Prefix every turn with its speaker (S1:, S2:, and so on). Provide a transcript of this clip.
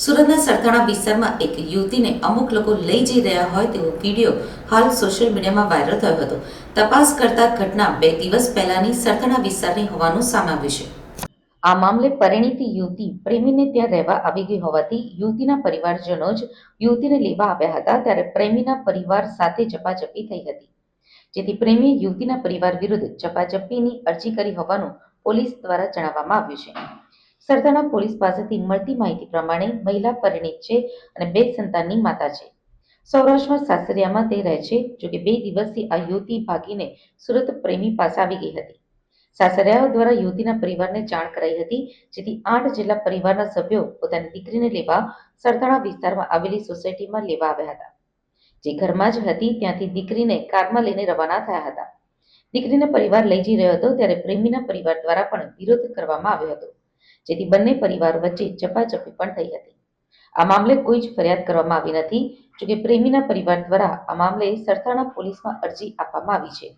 S1: સુરતના સરથાણા વિસ્તારમાં એક યુવતીને અમુક લોકો લઈ જઈ રહ્યા હોય તેવો વીડિયો હાલ સોશિયલ મીડિયામાં વાયરલ થયો હતો. તપાસ કરતા ઘટના બે દિવસ પહેલાની સરથાણા વિસ્તારની હોવાનું સામે આવ્યું છે. આ મામલે પરિણીતી યુવતી પ્રેમીને ત્યાં રહેવા આવી ગઈ હોવાથી યુવતીના પરિવારજનો જ યુવતીને લેવા આવ્યા હતા ત્યારે પ્રેમીના પરિવાર સાથે ઝપાઝપી થઈ હતી. જેથી પ્રેમીએ યુવતીના પરિવાર વિરુદ્ધ ઝપાઝપીની અરજી કરી હોવાનું પોલીસ દ્વારા જણાવવામાં આવ્યું છે. સરથાણા પોલીસ પાસેથી મળતી માહિતી પ્રમાણે મહિલા પરિણીત છે અને બે સંતાનની માતા છે. સૌરાષ્ટ્રમાં સાસરિયામાં તે રહે છે, જોકે બે દિવસથી આ યુવતી ભાગીને સુરત પ્રેમી પાસે આવી ગઈ હતી. સાસરિયાઓ દ્વારા યુવતીના પરિવારને જાણ કરાઈ હતી, જેથી આઠ જેટલા પરિવારના સભ્યો પોતાની દીકરીને લેવા સરથાણા વિસ્તારમાં આવેલી સોસાયટીમાં લેવા આવ્યા હતા. જે ઘરમાં જ હતી, ત્યાંથી દીકરીને કારમાં લઈને રવાના થયા હતા. દીકરીને પરિવાર લઈ જઈ રહ્યો હતો, ત્યારે પ્રેમીના પરિવાર દ્વારા પણ વિરોધ કરવામાં આવ્યો હતો. જેથી બંને પરિવાર વચ્ચે ચપાચપી પણ થઈ હતી. આ મામલે કોઈ જ ફરિયાદ કરવામાં આવી નથી, જોકે પ્રેમીના પરિવાર દ્વારા આ મામલે સરથાણા પોલીસમાં અરજી આપવામાં આવી છે.